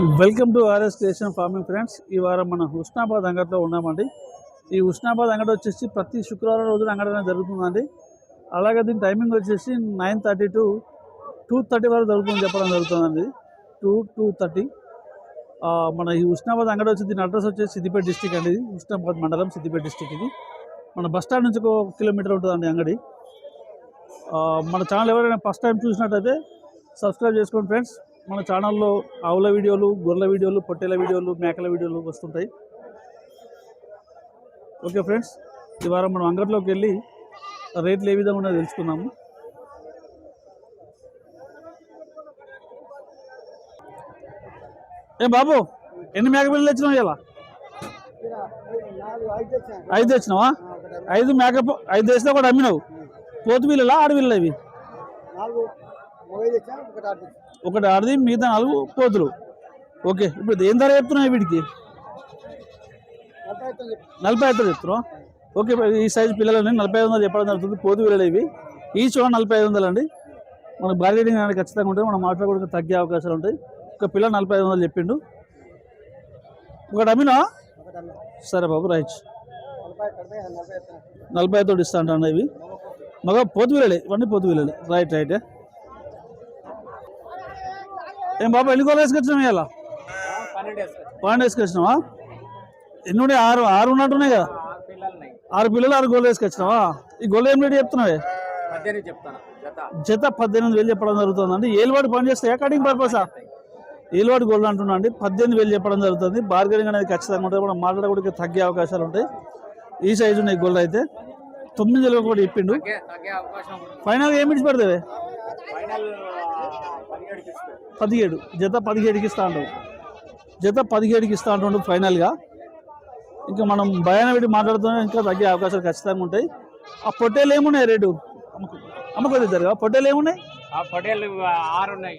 Welcome to RS creation farming friends ఈ వారం మనం హుస్నాబాద్ అంగడిలో ఉన్నామండి. ఈ హుస్నాబాద్ అంగడి వచ్చేసి ప్రతి శుక్రవారం రోజున అంగడి అనేది జరుగుతుందండి. అలాగే దీని టైమింగ్ వచ్చేసి nine thirty to two thirty వరకు జరుగుతుందని చెప్పడం జరుగుతుందండి. Two two thirty. మన ఈ హుస్నాబాద్ అంగడి వచ్చి దీని అడ్రస్ వచ్చేసి సిద్దిపేట డిస్టిక్ అండి. ఉష్ణాబాద్ హుస్నాబాద్ మండలం సిద్దిపేట డిస్టిక్ ఇది. మన బస్ స్టాండ్ నుంచి ఒక కిలోమీటర్ ఉంటుందండి అంగడి. మన ఛానల్ ఎవరైనా ఫస్ట్ టైం చూసినట్టయితే సబ్స్క్రైబ్ చేసుకోండి ఫ్రెండ్స్. మన ఛానల్లో ఆవుల వీడియోలు గొర్రెల వీడియోలు పొట్టేల వీడియోలు మేకల వీడియోలు వస్తుంటాయి. ఓకే ఫ్రెండ్స్ ఈ వారం మనం అంగట్లోకి వెళ్ళి రేట్లు ఏ విధంగా ఉన్నాయో తెలుసుకుందాము. ఏ బాబు ఎన్ని మేక పిల్లలు తెచ్చినావు ఇలా ఐదు తెచ్చినావా? ఐదు మేక ఐదు తెచ్చినా కూడా అమ్మినావు. పోతు పిల్లలా ఆడపిల్లలు ఇవి? ఒకటి ఆడది మిగతా నాలుగు పోతులు ఓకే ఇప్పుడు ఏం ధర చెప్తున్నాయి వీటికి నలభై ఐదు చెప్తున్నావు ఓకే ఈ సైజు పిల్లలని నలభై ఐదు వందలు చెప్పడం జరుగుతుంది. పోతు పిల్లలు ఇవి ఈచ్ వన్ నలభై ఐదు వందలు అండి. మన బార్గెనింగ్ అనేది ఖచ్చితంగా ఉంటుంది. మనం మాట్లాడుకోవడానికి తగ్గే అవకాశాలు ఉంటాయి. ఒక పిల్ల నలభై ఐదు వందలు చెప్పిండు. ఒకటి అమ్మినా? సరే బాబు రైట్. నలభై ఐదు తోటి ఇస్తా అంటాను ఇవి. మగ పోతు పిల్లలే ఇవన్నీ పోతు పిల్లలే రైట్ రైట్. ఏం బాబా ఎన్ని గోలు వేసుకొచ్చినావు ఇలా పన్నెండు వేసుకొచ్చినావా? ఎన్ని ఉన్నాయి? ఆరు ఆరు ఉన్నట్టున్నాయి కదా. ఆరు పిల్లలు ఆరు గోళ్ళు వేసుకొచ్చినావా? ఈ గోళ్ళు ఏం రేటు చెప్తున్నావే? జత. పద్దెనిమిది వేలు చెప్పడం జరుగుతుంది అండి ఏలువాడి పని చేస్తాయా కటింగ్ పర్పసా ఏలువాడి గోల్డ్ అంటున్నా అండి. పద్దెనిమిది వేలు చెప్పడం జరుగుతుంది. బార్గెనింగ్ అనేది ఖచ్చితంగా ఉంటుంది మనం మాట్లాడడానికి తగ్గే అవకాశాలు ఉంటాయి. ఈ సైజు ఉన్నాయి గోల్డ్ అయితే. తొమ్మిది వేలు కూడా చెప్పిండు. ఫైనల్ ఏమి ఇచ్చి పడుతుంది? ఫైనల్ పదిహేడుకి ఇస్తాను పదిహేడు. జత పదిహేడుకి ఇస్తా ఉంటాం జత పదిహేడుకి ఇస్తా ఉంటుండు ఫైనల్గా. ఇంకా మనం భయాన పెట్టి మాట్లాడుతూనే ఇంకా తగ్గే అవకాశాలు ఖచ్చితంగా ఉంటాయి. ఆ పొట్టేలు ఏమున్నాయి రేటు? అమ్మకొద్ది జరగా పొట్టేలు ఏమున్నాయి? ఆ పటేల్ ఆరు ఉన్నాయి.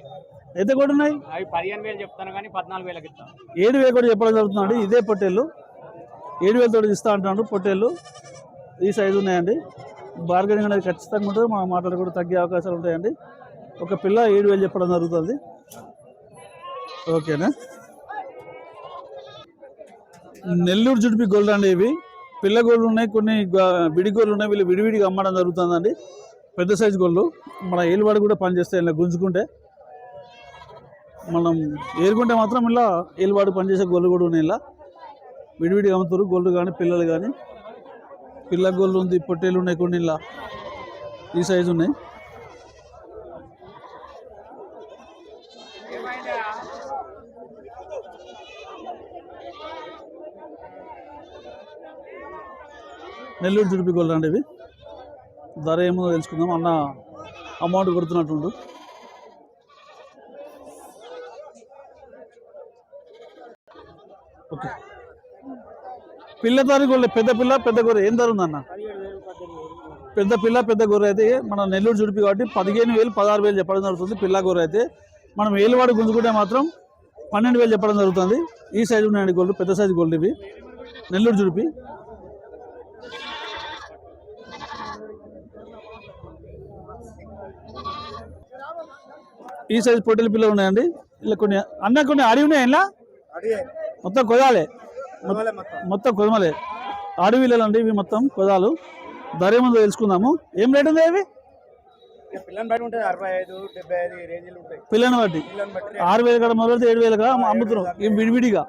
అయితే కూడా ఉన్నాయి? అవి పదిహేను వేలు చెప్తాను కానీ పద్నాలుగు వేలకి ఇస్తాను. ఏడు వేలు కూడా చెప్పడం జరుగుతుందండి. ఇదే పొట్టేళ్ళు. ఏడు వేలతో ఇస్తా అంటున్నాడు పొట్టేళ్ళు. ఈ సైజు ఉన్నాయండి. బార్గెనింగ్ అనేది ఖచ్చితంగా ఉంటుంది. మనం మాటలు కూడా తగ్గే అవకాశాలు ఉంటాయండి. ఒక పిల్ల ఏడు వేలు చెప్పడం జరుగుతుంది. ఓకేనా? నెల్లూరు జుడిపి గోల్డ్ అండి ఇవి. పిల్ల గోళ్ళు ఉన్నాయి. కొన్ని గ- విడి గోళ్ళు ఉన్నాయి. వీళ్ళు విడివిడిగా అమ్మడం జరుగుతుందండి. పెద్ద సైజు గోళ్ళు మన ఏలువాడు కూడా పనిచేస్తాయి. ఇలా గుంజుకుంటే. మనం ఏరుకుంటే మాత్రం ఇలా ఏలువాడు పనిచేసే గోళ్ళు కూడా ఉన్నాయి. ఇలా విడివిడిగా అమ్ముతారు. గోళ్ళు కానీ పిల్లలు కానీ. పిల్ల గోళ్ళు ఉంది పొట్టేలు ఉన్నాయి కొన్ని ఇలా. ఈ సైజు ఉన్నాయి. నెల్లూరు జుడిపి గోల్డ్ అండి ఇవి. ధర ఏమో తెలుసుకుందాం. అన్న అమౌంట్ కొడుతున్నట్టుండు పిల్ల గొర్రె పెద్ద పిల్ల పెద్ద గొర్రె. ఏం ధర ఉందన్న? పెద్ద పిల్ల పెద్ద గొర్రె అయితే మన నెల్లూరు జుడిపి కాబట్టి పదిహేను వేలు పదహారు వేలు చెప్పడం జరుగుతుంది పిల్ల గొర్రె అయితే. మనం ఏలువాడు గుంజుకుంటే మాత్రం పన్నెండు వేలు చెప్పడం జరుగుతుంది. ఈ సైజు ఉన్నాయండి గోల్డ్ పెద్ద సైజు గోల్డ్ ఇవి. నెల్లూరు జుడిపి ఈ సైజు పొట్టెల పిల్లలు ఉన్నాయండి. ఇలా కొన్ని అన్న కొన్ని అడివి ఉన్నాయి ఇలా మొత్తం కొదాలే మొత్తం. కొదమలే అడవిలు అండి ఇవి మొత్తం కొదాలు. ధర ఏముందో తెలుసుకుందాము. ఏం రేట్ ఉంది ఇవి పిల్లని బట్టి ఉంటుంది అరవై ఐదు డెబ్బై ఐదు ఈ రేంజ్లు ఉంటాయి. పిల్లని బట్టి. పిల్లని బట్టి ఆరు వేలు కాడ మొదలైతే ఏడు వేలు కాడ అమ్ముతున్నాం ఏం విడివిడిగా?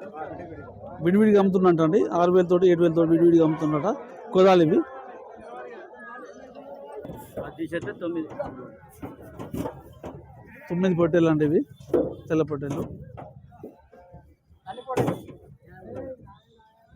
విడివిడిగా. అమ్ముతున్నట్టండి ఆరు వేలతోటి ఏడు వేలతోటి విడివిడిగా అమ్ముతున్నట కొదాలు ఇవి. తొమ్మిది. తొమ్మిది పొట్టేలు అండి ఇవి. తెల్ల పొట్టేలు.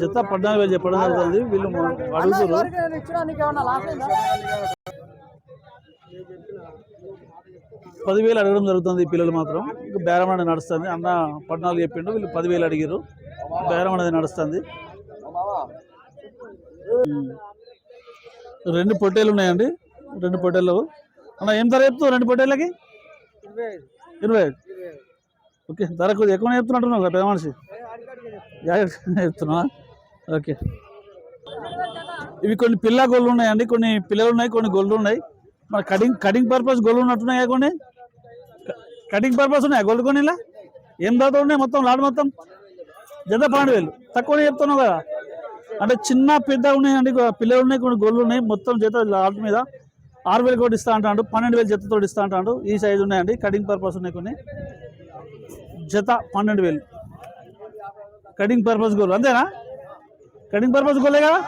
జత పద్నాలుగు వేలు చెప్పడం జరుగుతుంది. వీళ్ళు అడుగుతారు పదివేలు అడగడం జరుగుతుంది పిల్లలు మాత్రం. ఇంకా బేరం అనేది నడుస్తుంది. అన్న పద్నాలుగు చెప్పిండు. వీళ్ళు పదివేలు అడిగారు బేరం అనేది నడుస్తుంది రెండు పొట్టేలు ఉన్నాయండి. రెండు పొట్టేలు అన్న ఏం ధర చెప్తావు రెండు పొట్టేళ్ళకి? ఇరవై ఐదు. ఓకే ధర కొద్దిగా ఎక్కువ చెప్తున్నట్టున్నావు కదా పెద్ద మనిషి. చెప్తున్నా. ఓకే. ఇవి కొన్ని పిల్ల గొల్లు ఉన్నాయండి. కొన్ని పిల్లలు ఉన్నాయి కొన్ని గొల్లు ఉన్నాయి. మన కటింగ్ కటింగ్ పర్పస్ గొల్లు ఉన్నట్టున్నాయా కొన్ని? కటింగ్ పర్పస్ ఉన్నాయా గొల్లు కొన్ని ఇలా? ఏం దాత ఉన్నాయి మొత్తం లాడ్ మొత్తం? జత పన్నెండు వేలు. తక్కువనే చెప్తున్నావు కదా. అంటే చిన్న పెద్ద ఉన్నాయండి. పిల్లలు ఉన్నాయి కొన్ని గొల్లు ఉన్నాయి. మొత్తం జత లాట్ మీద. ఆరు వేలు కూడా ఇస్తా అంటాడు. పన్నెండు వేలు జతతో ఇస్తా అంటాడు. ఈ సైజు ఉన్నాయండి. కటింగ్ పర్పస్ ఉన్నాయి కొన్ని. జత పన్నెండు వేలు. కటింగ్ పర్పస్ గోల్ అంతేనా? కటింగ్ పర్పస్ గోలే కదా?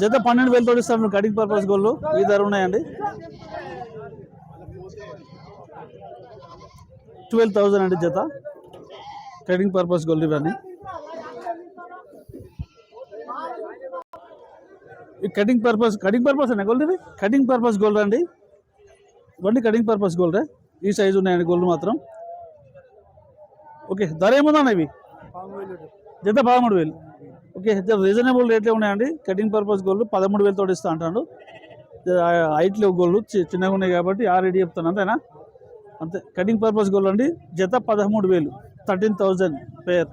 జత పన్నెండు వేలతో ఇస్తాను కటింగ్ పర్పస్ గోళ్ళు ఈ ధర ఉన్నాయండి? ట్వెల్వ్ థౌజండ్ అండి జత. కటింగ్ పర్పస్ గోల్డ్ ఇవన్నీ. ఈ కటింగ్ పర్పస్ కటింగ్ పర్పస్ అండి గోల్డ్ ఇది కటింగ్ పర్పస్ గోల్డ్ అండి? ఇవన్నీ కటింగ్ పర్పస్ గోల్డ్ ఈ సైజు ఉన్నాయండి గోల్డ్ మాత్రం. ఓకే ధర ఏముందండి ఇవి? జత పదమూడు వేలు. ఓకే రీజనబుల్ రేట్లే ఉన్నాయండి. కటింగ్ పర్పస్ గోల్డ్ పదమూడు వేలతో ఇస్తా అంటాడు. హైట్లో గోల్డ్ చి- చిన్నగా ఉన్నాయి కాబట్టి ఆ రేట్ చెప్తాను అంతేనా? అంతే. కటింగ్ పర్పస్ గోల్డ్ అండి. జత పదమూడు వేలు. థర్టీన్ థౌజండ్ పేర్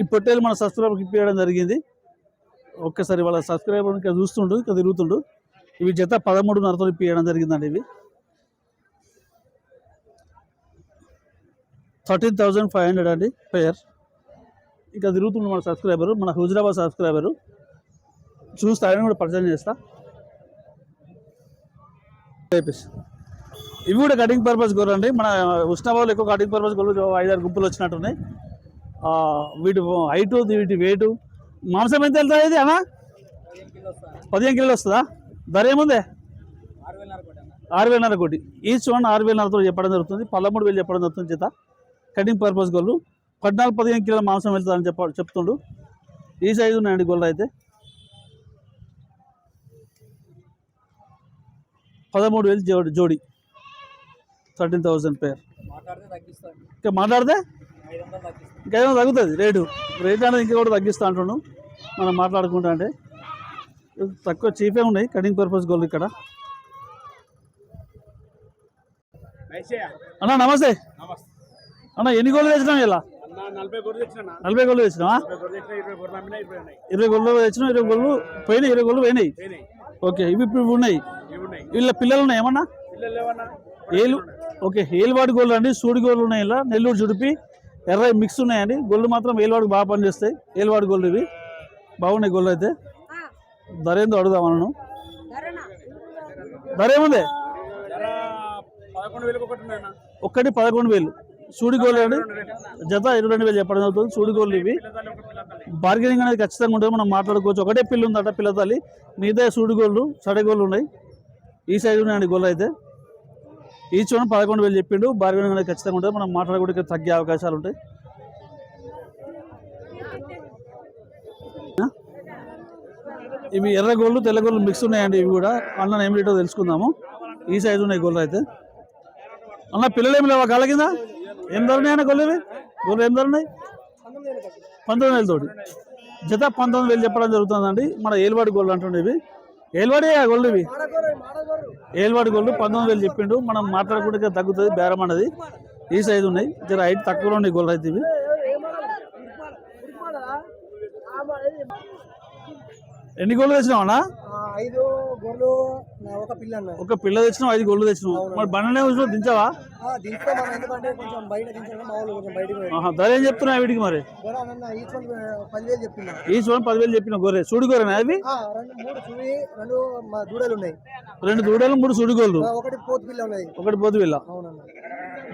ఈ పొట్టేలు మన సబ్స్క్రైబర్కి ఇప్పించడం జరిగింది. ఒక్కసారి వాళ్ళ సబ్స్క్రైబర్ ఇంకా చూస్తుండు ఇంకా తిరుగుతుండు. ఇవి జత పదమూడున్నరతో ఇప్పించడం జరిగిందండి ఇవి. థర్టీన్ థౌజండ్ ఫైవ్ హండ్రెడ్ అండి పేర్. ఇంకా తిరుగుతుండు మన సబ్స్క్రైబరు మన హుజరాబాద్ సబ్స్క్రైబరు. చూస్తే ఆయన కూడా పరిచయం చేస్తా. ఇవి కూడా కటింగ్ పర్పస్ గోరు అండి. మన ఉష్ణాబాబులు ఎక్కువ కటింగ్ పర్పస్ గోరు ఐదారు గుంపులు వచ్చినట్టున్నాయి. వీటి హైటు వీటి వెయిటు మాంసం ఎంత వెళ్తుంది ఇది అన్నా? పదిహేను కిలోలు వస్తుందా? ధర ఏముంది? ఆరు వేలన్నర కోటి. ఈచ్ వన్ ఆరు వేలన్నరతో చెప్పడం జరుగుతుంది. పదమూడు వేలు చెప్పడం జరుగుతుంది చేత. కటింగ్ పర్పస్ గోళ్ళు పద్నాలుగు పదిహేను కిలోల మాంసం వెళ్తుందని చెప్ప చెప్తుండు. ఈ సైజు ఉన్నాయండి గోళ్ళు అయితే. పదమూడు వేలు జోడి జోడి. థర్టీన్ థౌజండ్ పేర్ ఇంకా మాట్లాడితే? ఇంకేమో తగ్గుతుంది రేటు. రేట్ అనేది ఇంకా కూడా తగ్గిస్తా అంటున్నాను మనం మాట్లాడుకుంటా అంటే. తక్కువ చీపే ఉన్నాయి కటింగ్ పర్పస్ గోల్డ్ ఇక్కడ. అన్న నమస్తే. అన్న ఎన్ని గోళ్ళు తెచ్చినావు ఇలా? నలభై తెచ్చిన గోళ్ళు తెచ్చిన ఇరవై గోళ్ళు తెచ్చినావు ఇరవై గోళ్ళు పోయినాయి ఇరవై గోళ్ళు పోయినాయి? ఓకే ఇవి ఇప్పుడు ఉన్నాయి. వీళ్ళ పిల్లలు ఉన్నాయి ఏమన్నా? ఏలు ఓకే ఏలువాడి గోళ్ళు అండి సూడి గోళ్ళు ఉన్నాయి ఇలా. నెల్లూరు జుడిపి. ఎర్ర మిక్స్ ఉన్నాయండి. గొల్లు మాత్రం ఏలువాడికి బాగా పనిచేస్తాయి. ఏలువాడి గొల్లు ఇవి. బాగున్నాయి గొల్లు అయితే. ధర ఏందో అడుగుదాం మనం ధర ఏముంది? ఒకటి ఒక్కటి పదకొండు వేలు. సూడి గోళ్ళు అండి. జత ఇరవై రెండు వేలు చెప్పడం జరుగుతుంది. సూడి గోళ్ళు ఇవి. బార్గెనింగ్ అనేది ఖచ్చితంగా ఉంటుంది. మనం మాట్లాడుకోవచ్చు. ఒకటే పిల్లి ఉందట పిల్ల తల్లి. మిగతా సూడి గోళ్ళు ఉన్నాయి. ఈ సైడ్ ఉన్నాయండి గోళ్ళు అయితే. ఈ చూడ పదకొండు వేలు చెప్పిండు. బార్గెనింగ్ అనేది ఖచ్చితంగా ఉంటుంది. మనం మాట్లాడుకుంటే తగ్గే అవకాశాలు ఉంటాయి. ఇవి ఎర్ర గోళ్ళు తెల్ల గోళ్ళు మిక్స్ ఉన్నాయండి ఇవి కూడా. అన్న ఏం రేటో తెలుసుకుందాము. ఈ సైజు ఉన్నాయి గోళ్ళు అయితే. అన్న పిల్లలు ఏమి లేవా కాళ్ళ కింద? ఏం ధర ఉన్నాయన్న గోళ్ళు ఇవి? గోళ్ళు ఏం ధర ఉన్నాయి? పంతొమ్మిది వేలతోటి జత పంతొమ్మిది వేలు చెప్పడం జరుగుతుందండి. మన ఏలువాడి గోళ్ళు అంటుండే ఇవి. ఏలువాడి ఇవి? ఏలువాడి గోల్డ్ పంతొమ్మిది వేలు చెప్పిండు. మనం మాట్లాడకుండా తగ్గుతుంది బేరం అన్నది. ఈ సైజు ఉన్నాయి. జర హైట్ తక్కువలో ఉన్నాయి గోల్డ్ అయితే ఇవి. ఎన్ని గోల్డ్ తెచ్చినావన్నా ఐదు గొర్రెలు ఒక పిల్ల ఒక పిల్ల తెచ్చినావు ఐదు గోల్డ్ తెచ్చినావు. మరి బండనే వచ్చినా దించావా? ఎందుకంటే కొంచెం బయట దించడం కొంచెం బయటకు ధర ఏం చెప్తున్నావు వీటికి మరి? గొర్రె అన్న ఈచ్ వన్ పదివేలు చెప్తున్నా ఈ చూడండి పదివేలు చెప్పిన గొర్రె. సుడి గొర్రెనా అవి? రెండు మూడు రెండు దూడలు ఉన్నాయి. రెండు దూడలు మూడు సుడి గోళ్ళు ఆ, ఒకటి పోతు పిల్ల ఉన్నది. ఒకటి పోతు పిల్ల. అవునన్న.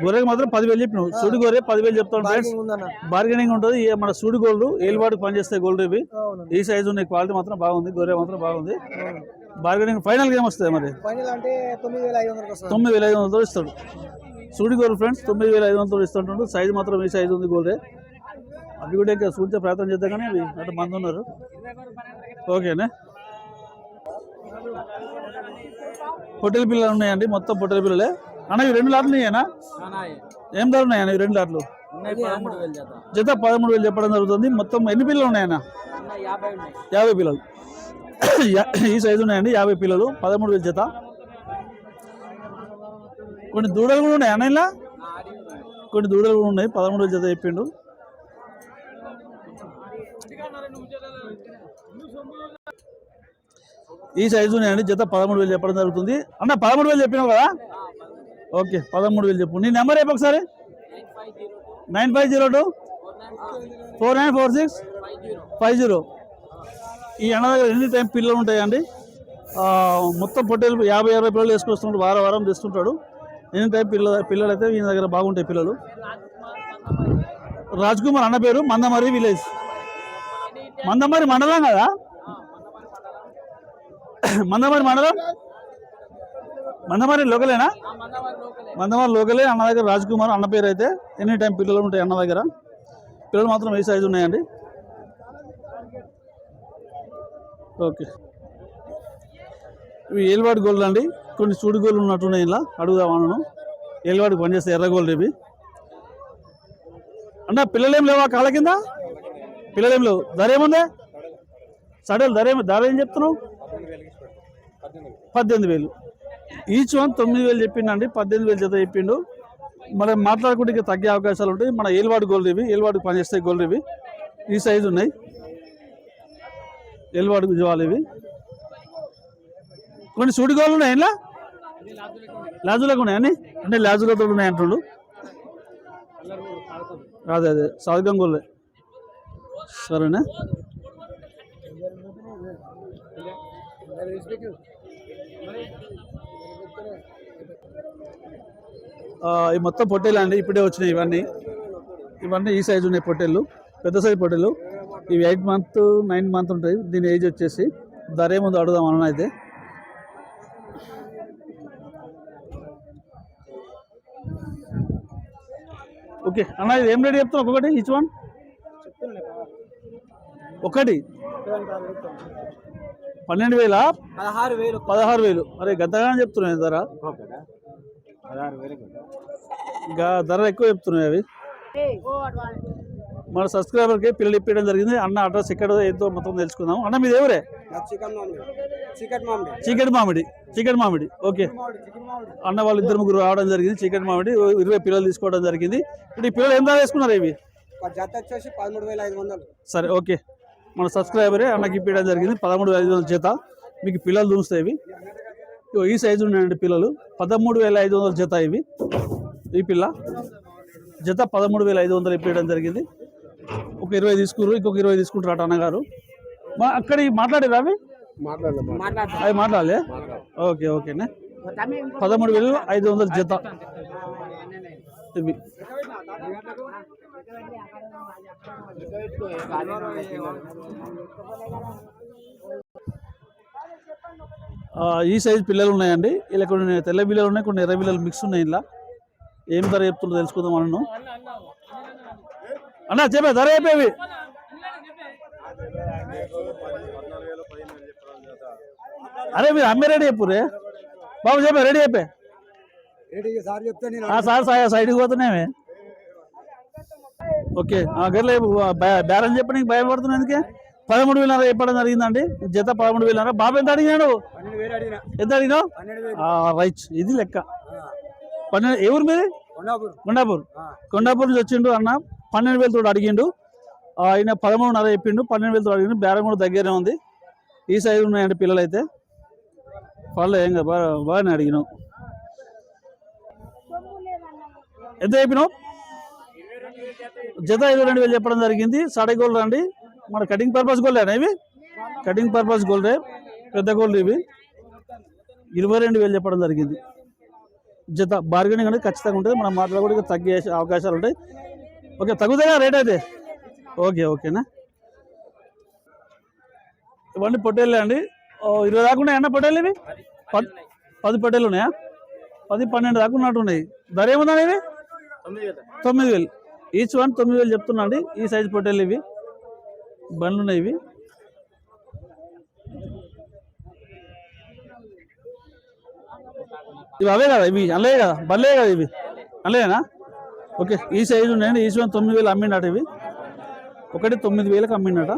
గొర్రెకి మాత్రం పదివేలు చెప్పినావు. సుడి గొర్రె పదివేలు చెప్తాను ఫ్రెండ్స్ బార్గెనింగ్ ఉంటుంది. మన సూడి గోల్డ్ ఏలువాడికి పనిచేస్తాయి గోల్డ్ ఇవి. ఈ సైజు ఉన్నాయి. క్వాలిటీ మాత్రం బాగుంది. గొర్రె మాత్రం బాగుంది. బార్గెనింగ్ ఫైనల్ గేమ్ వస్తుంది మరి? తొమ్మిది వేల ఐదు వందలతో ఇస్తాడు. సూడి గోల్డ్ ఫ్రెండ్స్ తొమ్మిది వేల ఐదు వందలతో ఇస్తుంటాడు సైజు మాత్రం ఈ సైజు ఉంది గోల్డే. అవి కూడా ఇంకా సూచించే ప్రయత్నం చేద్దాం కానీ అవి అంటే మంది ఉన్నారు. ఓకేనే? పొట్టెల పిల్లలు ఉన్నాయండి. మొత్తం పొట్టెల పిల్లలే. అన్న ఇవి రెండు లాట్లు ఉన్నాయేనా? ఏం ధర ఉన్నాయన్న ఇవి రెండు లాట్లు? జత పదమూడు వేలు చెప్పడం జరుగుతుంది. మొత్తం ఎన్ని పిల్లలు ఉన్నాయన్న? యాభై పిల్లలు. ఈ సైజు ఉన్నాయండి యాభై పిల్లలు పదమూడు వేలు జత. కొన్ని దూడలు కూడా ఉన్నాయి అన్న ఇలా? కొన్ని దూడలు కూడా ఉన్నాయి పదమూడు వేలు జత చెప్పిండు. ఈ సైజు ఉన్నాయండి జత పదమూడు వేలు చెప్పడం జరుగుతుంది. అన్న పదమూడు వేలు చెప్పినావు కదా? ఓకే పదమూడు వేలు చెప్పు. నీ నెంబర్ రేపు ఒకసారి. Nine five zero two. Four nine four six. Five zero. ఈ అన్న దగ్గర ఎన్ని టైం పిల్లలు ఉంటాయండి? మొత్తం పొట్టేలు యాభై అరవై పిల్లలు వేసుకొస్తుంటాడు వారం వారం తెస్తుంటాడు. ఎన్ని టైం పిల్లలు పిల్లలు అయితే ఈయన దగ్గర బాగుంటాయి పిల్లలు. రాజ్ కుమార్ అన్న పేరు మందమరి విలేజ్. మందమరి మండలం కదా? మందమరి మండలం? మందమరి లోకలేనా? మందమరి లోకలే. అన్న దగ్గర రాజ్ కుమార్ అన్న పేరు అయితే ఎనీ టైం పిల్లలు ఉంటాయి అన్న దగ్గర? పిల్లలు మాత్రం ఏ సైజు ఉన్నాయండి? ఓకే. ఇవి ఏలువాడి గోల్డ్ అండి. కొన్ని చూడు గోల్డ్ ఉన్నట్టున్నాయి ఇలా. అడుగుదాం అన్నను. ఏలువాడికి పనిచేస్తే ఎర్ర గోల్డ్ ఇవి. అన్న పిల్లలేం లేవా కాళ్ళ కింద? పిల్లలేం లేవు. ధర ఏముంది? సడల్ ధర ఏమి ధర ఏం చెప్తున్నావు? పద్దెనిమిది వేలు. ఈచ్ వన్ తొమ్మిది వేలు చెప్పిండండి పద్దెనిమిది వేలు జత చెప్పిండు. మనం మాట్లాడుకుంటే తగ్గే అవకాశాలు ఉంటాయి. మన ఏలువాడి గోల్డ్ ఇవి ఏలువాడికి పనిచేస్తాయి గోల్డ్ ఇవి. ఈ సైజు ఉన్నాయి. ఏలువాడికి జవాలు ఇవి. కొన్ని సూడి గోళ్ళు ఉన్నాయి ఇలా లాజులకు ఉన్నాయని అంటే లాజులతో ఉన్నాయి అంటుండు. అదే అదే. సాధకం సరేనా? ఈ మొత్తం పొట్టేలు అండి ఇప్పుడే వచ్చినాయి ఇవన్నీ. ఇవన్నీ ఈ సైజు ఉన్నాయి పొట్టేళ్ళు పెద్ద సైజు పొట్టేలు. ఇవి ఎయిట్ మంత్ నైన్ మంత్ ఉంటాయి. దీని ఏజ్ వచ్చేసి ధర ఏముందో అడుగుదాం అన్న అయితే. ఓకే అన్న ఇది ఏం రేట్ చెప్తావు ఒక్కొక్కటి ఈచ్ వన్ ఒకటి? పన్నెండు వేల? పదహారు వేలు. పదహారు వేలు. అరే గంతగానే చెప్తున్నాయి ధర? ఇంకా ధర ఎక్కువ చెప్తున్నాయి అవి. మన సబ్స్క్రైబర్కి పిల్లలు ఇప్పించడం జరిగింది. అన్న అడ్రస్ ఎక్కడ ఏంతో మొత్తం తెలుసుకుందాం. అన్న మీది ఎవరే? చికెన్ మామిడి. చికెన్ మామిడి. చీకటి మామిడి. చీకటి మామిడి. ఓకే. అన్న వాళ్ళు ఇద్దరు ముగ్గురు రావడం జరిగింది. చీకటి మామిడి. ఇరవై పిల్లలు తీసుకోవడం జరిగింది. ఇప్పుడు ఈ పిల్లలు ఎంత వేసుకున్నారు ఇవి? ఒక జత వచ్చేసి పదమూడు వేల ఐదు వందలు. సరే ఓకే. మన సబ్స్క్రైబరే అన్నకి ఇప్పించడం జరిగింది. పదమూడు వేల ఐదు వందల చేత మీకు పిల్లలు దునుస్తాయి ఇవి. ఈ సైజు ఉన్నాయండి పిల్లలు. పదమూడు వేల ఐదు వందల జత ఇవి. ఈ పిల్ల జత పదమూడు వేల ఐదు వందలు ఇప్పించడం జరిగింది. ఒక ఇరవై తీసుకుర్రు ఇంకొక ఇరవై తీసుకుంటారు అట అన్నగారు. మా అక్కడ మాట్లాడారు అవి? మాట్లాడతాం అవి మాట్లాడలే. ఓకే ఓకేనే. పదమూడు వేలు ఐదు వందల జత. ఇవి. ఈ సైజ్ పిల్లలు ఉన్నాయండి. ఇలా కొన్ని తెల్ల బిల్లలు ఉన్నాయి కొన్ని ఎర్ర బిల్లలు మిక్స్ ఉన్నాయి ఇలా ఏం ధర చెప్తుందో తెలుసుకుందాం అన్ను అన్న చెప్పే ధర చెప్పేవి. అరే మీరు అమ్మే రెడీ చెప్పురే బాబు చెప్పే రెడీ చెప్పే. సార్ సార్ సైడ్కి పోతున్నామే. ఓకే ఆ గర్లే బేరం చెప్పడానికి భయపడుతున్నా ఎందుకే? పదమూడు వేల చెప్పడం జరిగిందండి. జత పదమూడు వేల బాబు ఎంత అడిగినాడు? ఎంత అడిగినావు? రైట్ ఇది లెక్క. పన్నెండు ఏ ఊరు మీది? కొండాపూర్. కొండాపూర్. నుంచి వచ్చిండు అన్న పన్నెండు వేలతో అడిగిండు. ఆయన పదమూడున్నర చెప్పిండు పన్నెండు వేలతో అడిగిండు. బేరం కూడా దగ్గరే ఉంది. ఈ సైజు ఉన్నాయండి పిల్లలు పళ్ళు పర్లేదు ఏం బాగా బాగానే అడిగినావు ఎంత చెప్పినావు? జత ఐదు రెండు వేలు చెప్పడం జరిగింది. సాడే గోల్డ్ అండి మన కటింగ్ పర్పస్ గోల్డేనా ఇవి? కటింగ్ పర్పస్ గోల్డే పెద్ద గోల్డ్ ఇవి. ఇరవై రెండు వేలు చెప్పడం జరిగింది. జత బార్గెనింగ్ అనేది ఖచ్చితంగా ఉంటుంది. మనం కూడా తగ్గే అవకాశాలు ఉంటాయి. ఓకే తగ్గుతాయా రేట్ అయితే? ఓకే ఓకేనా? ఇవన్నీ పొట్టేళ్ళే అండి. ఓ, ఇరవై దాకా ఉన్నాయి అన్న పొట్టేళ్ళు ఇవి? పది పది పొట్టేళ్ళు ఉన్నాయా? పది పన్నెండు దాకా ఉన్నట్టు ఉన్నాయి. ధర ఏముందండి ఇవి? తొమ్మిది వేలు. ఈచ్ వన్ తొమ్మిది వేలు చెప్తున్నా అండి. ఈ సైజ్ పొట్టేళ్ళు ఇవి. బండ్లు ఉన్నాయి ఇవి. ఇవి అవే కదా ఇవి అల్లే కదా బర్లే కదా ఇవి. అల్లేనా? ఓకే ఈ సైజు ఉన్నాయండి. ఈ సైజు తొమ్మిది వేలు అమ్మిండట ఇవి. ఒకటి తొమ్మిది వేలకు అమ్మిండట.